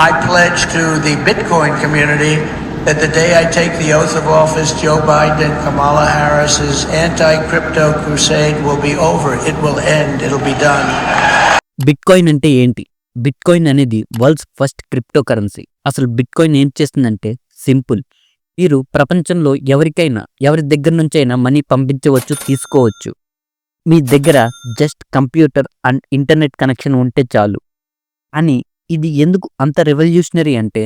I pledge to the Bitcoin community that the day I take the oath of office, Joe Biden Kamala Harris's anti crypto crusade will be over. It will end. It'll be done. Bitcoin అంటే ఏంటి bitcoin అనేది world's first crypto currency అసలు bitcoin ఏం చేస్తుందంటే simple మీరు ప్రపంచంలో ఎవరికైనా ఎవరి దగ్గర నుంచైనా మనీ పంపించవచ్చు తీసుకోవచ్చు మీ దగ్గర just computer and internet connection ఉంటే చాలు అని ఇది ఎందుకు అంత రెవల్యూషనరీ అంటే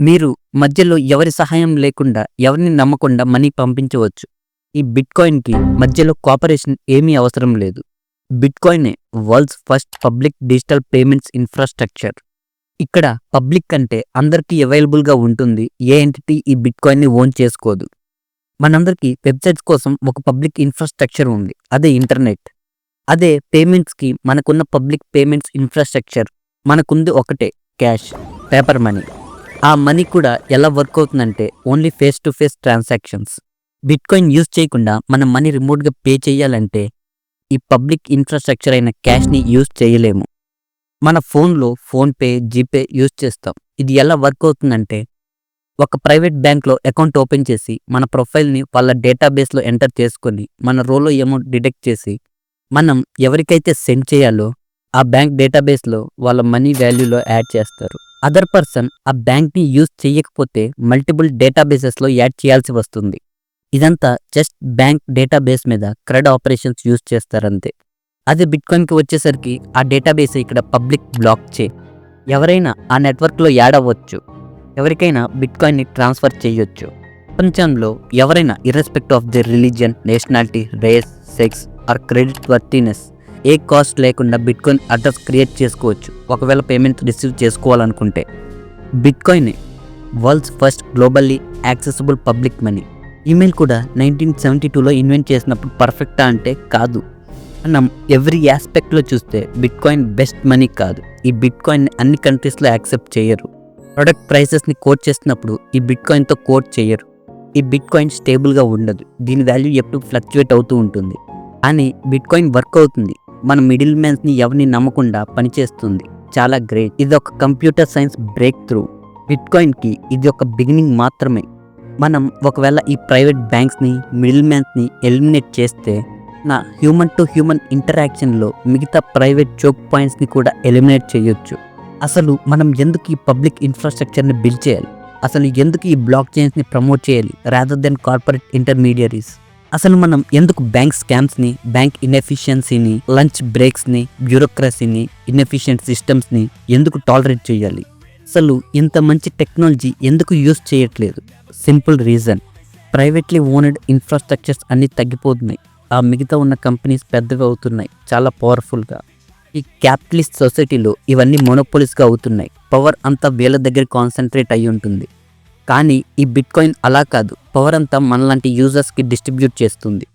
మీరు మధ్యలో ఎవరి సహాయం లేకుండా ఎవరిని నమ్మకుండా మనీ పంపించవచ్చు. ఈ బిట్కాయిన్కి మధ్యలో కోఆపరేషన్ ఏమీ అవసరం లేదు. బిట్కాయినే world's first public digital payments infrastructure. ఇక్కడ పబ్లిక్ అంటే అందరికీ అవైలబుల్గా ఉంటుంది. ఏ ఎంటిటీ ఈ బిట్కాయిన్ని ఓన్ చేసుకోదు. మనందరికీ వెబ్సైట్స్ కోసం ఒక పబ్లిక్ ఇన్ఫ్రాస్ట్రక్చర్ ఉంది. అదే ఇంటర్నెట్. అదే పేమెంట్స్కి మనకున్న పబ్లిక్ పేమెంట్స్ ఇన్ఫ్రాస్ట్రక్చర్. మనకుంది ఒకటే క్యాష్ పేపర్ మనీ. ఆ మనీ కూడా ఎలా వర్క్ అవుతుందంటే only face to face transactions. Bitcoin use చేయకుండా మనం మనీ రిమోట్గా పే చేయాలంటే ఈ పబ్లిక్ ఇన్ఫ్రాస్ట్రక్చర్ అయిన క్యాష్ని యూజ్ చేయలేము. మన ఫోన్లో ఫోన్పే జీపే యూజ్ చేస్తాం. ఇది ఎలా వర్క్ అవుతుందంటే ఒక ప్రైవేట్ బ్యాంక్లో అకౌంట్ ఓపెన్ చేసి మన ప్రొఫైల్ని వాళ్ళ డేటాబేస్లో ఎంటర్ చేసుకొని మన రోలో అమౌంట్ డిడెక్ట్ చేసి మనం ఎవరికైతే సెండ్ చేయాలో ఆ బ్యాంక్ డేటాబేస్లో వాళ్ళ మనీ వాల్యూలో యాడ్ చేస్తారు. అదర్ పర్సన్ ఆ బ్యాంక్ని యూజ్ చేయకపోతే మల్టిపుల్ డేటాబేసెస్లో యాడ్ చేయాల్సి వస్తుంది. ఇదంతా జస్ట్ బ్యాంక్ డేటాబేస్ మీద క్రెడ్ ఆపరేషన్స్ యూజ్ చేస్తారంతే. అదే బిట్కాయిన్కి వచ్చేసరికి ఆ డేటాబేస్ ఇక్కడ పబ్లిక్ బ్లాక్ చే ఎవరైనా ఆ నెట్వర్క్లో యాడ్ అవ్వచ్చు. ఎవరికైనా బిట్కాయిన్ని ట్రాన్స్ఫర్ చేయొచ్చు. ప్రపంచంలో ఎవరైనా irrespective of the religion nationality race sex or creditworthiness A cost లేకుండా బిట్కాయిన్ అడ్రస్ క్రియేట్ చేసుకోవచ్చు. ఒకవేళ పేమెంట్ రిసీవ్ చేసుకోవాలనుకుంటే bitcoin world's first globally accessible public money. Email కూడా నైన్టీన్ సెవెంటీ టూలో ఇన్వెంట్ చేసినప్పుడు పర్ఫెక్టా అంటే కాదు. మనం ఎవ్రీ ఆస్పెక్ట్లో చూస్తే బిట్కాయిన్ బెస్ట్ మనీ కాదు. ఈ బిట్కాయిన్ అన్ని కంట్రీస్లో యాక్సెప్ట్ చేయరు. ప్రొడక్ట్ ప్రైసెస్ని కోట్ చేసినప్పుడు ఈ బిట్కాయిన్తో కోట్ చేయరు. ఈ బిట్కాయిన్ స్టేబుల్గా ఉండదు. దీని వాల్యూ ఎప్పుడు ఫ్లక్చువేట్ అవుతూ ఉంటుంది. కానీ బిట్కాయిన్ వర్క్ అవుతుంది. మన మిడిల్ మ్యాన్స్ని ఎవరిని నమ్మకుండా పనిచేస్తుంది. చాలా గ్రేట్. ఇది ఒక కంప్యూటర్ సైన్స్ బ్రేక్ త్రూ బిట్కాయిన్కి ఇది ఒక బిగినింగ్ మాత్రమే. మనం ఒకవేళ ఈ ప్రైవేట్ బ్యాంక్స్ని మిడిల్ మ్యాన్స్ని ఎలిమినేట్ చేస్తే నా హ్యూమన్ టు హ్యూమన్ ఇంటరాక్షన్లో మిగతా ప్రైవేట్ చోక్ పాయింట్స్ని కూడా ఎలిమినేట్ చేయొచ్చు. అసలు మనం ఎందుకు ఈ పబ్లిక్ ఇన్ఫ్రాస్ట్రక్చర్ని బిల్డ్ చేయాలి? అసలు ఎందుకు ఈ బ్లాక్ చైన్స్ని ప్రమోట్ చేయాలి? Rather than corporate intermediaries. అసలు మనం ఎందుకు బ్యాంక్ స్కామ్స్ని బ్యాంక్ ఇన్ఎఫిషియన్సీని లంచ్ బ్రేక్స్ని బ్యూరోక్రసీని ఇన్ఎఫిషియెంట్ సిస్టమ్స్ని ఎందుకు టాలరేట్ చేయాలి? అసలు ఇంత మంచి టెక్నాలజీ ఎందుకు యూజ్ చేయట్లేదు? Simple reason privately owned infrastructures అన్నీ తగ్గిపోతున్నాయి. ఆ మిగతా ఉన్న కంపెనీస్ పెద్దగా అవుతున్నాయి. చాలా పవర్ఫుల్గా ఈ క్యాపిటలిస్ట్ సొసైటీలో ఇవన్నీ మొనోపోలిస్గా అవుతున్నాయి. పవర్ అంతా వీళ్ళ దగ్గర కాన్సన్ట్రేట్ అయి ఉంటుంది కానీ ఈ బిట్కాయిన్ అలా కాదు. పవర్ అంతా మనలాంటి యూజర్స్కి డిస్ట్రిబ్యూట్ చేస్తుంది.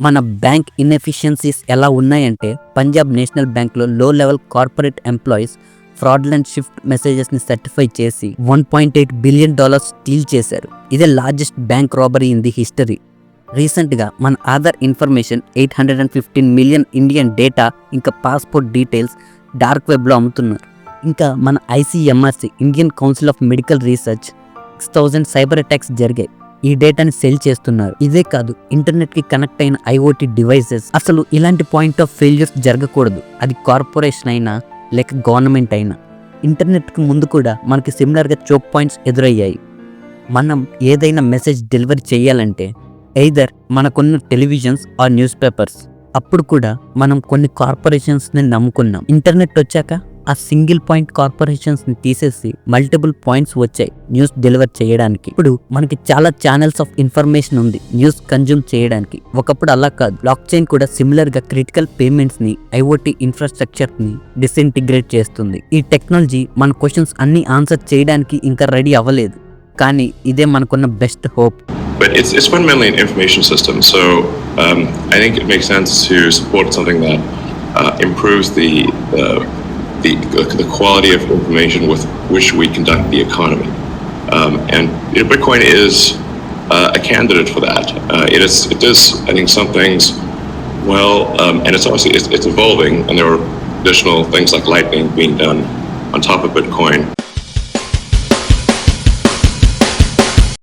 మన బ్యాంక్ ఇన్ఎఫిషియన్సీస్ ఎలా ఉన్నాయంటే పంజాబ్ నేషనల్ బ్యాంక్లో low level corporate employees fraudulent swift మెసేజెస్ని certify చేసి one point eight billion dollars steal చేశారు. ఇదే largest bank robbery in the history రీసెంట్గా మన Aadhaar information eight hundred and fifteen million Indian data ఇంకా passport details dark వెబ్లో అమ్ముతున్నారు. ఇంకా మన ICMRC Indian council of medical research six thousand cyber attacks జరిగాయి. ఈ డేటాని సెల్ చేస్తున్నారు. ఇదే కాదు ఇంటర్నెట్కి కనెక్ట్ అయిన ఐఓటీ డివైసెస్. అసలు ఇలాంటి పాయింట్ ఆఫ్ ఫెయిల్యూర్స్ జరగకూడదు. అది కార్పొరేషన్ అయినా లేక గవర్నమెంట్ అయినా. ఇంటర్నెట్కి ముందు కూడా మనకి సిమిలర్గా చోక్ పాయింట్స్ ఎదురయ్యాయి. మనం ఏదైనా మెసేజ్ డెలివరీ చేయాలంటే ఎయిదర్ మనకున్న టెలివిజన్స్ ఆర్ న్యూస్ పేపర్స్. అప్పుడు కూడా మనం కొన్ని కార్పొరేషన్స్ని నమ్ముకున్నాం. ఇంటర్నెట్ వచ్చాక ఆ సింగిల్ పాయింట్ కార్పొరేషన్స్ని తీసేసి మల్టిపుల్ పాయింట్స్ వచ్చాయి న్యూస్ డెలివర్ చేయడానికి. ఇప్పుడు మనకి చాలా ఛానల్స్ ఆఫ్ ఇన్ఫర్మేషన్ ఉంది న్యూస్ కన్జ్యూమ్ చేయడానికి. ఒకప్పుడు అలా కాదు. బ్లాక్ చైన్ కూడా సిమిలర్గా క్రిటికల్ పేమెంట్స్ని ఐఓటీ ఇన్ఫ్రాస్ట్రక్చర్ని డిసింటిగ్రేట్ చేస్తుంది. ఈ టెక్నాలజీ మన క్వశ్చన్స్ అన్ని ఆన్సర్ చేయడానికి ఇంకా రెడీ అవ్వలేదు. కానీ ఇదే మనకున్న best hope. But it's, it's fundamentally an information system, so um, I think it makes sense to support something that uh, improves the, the the the quality of information with which we conduct the economy. Um, and you know, Bitcoin is uh, a candidate for that. Uh, it is it does I think some things well, um, and it's obviously it's, it's evolving, and there are additional things like Lightning being done on top of Bitcoin.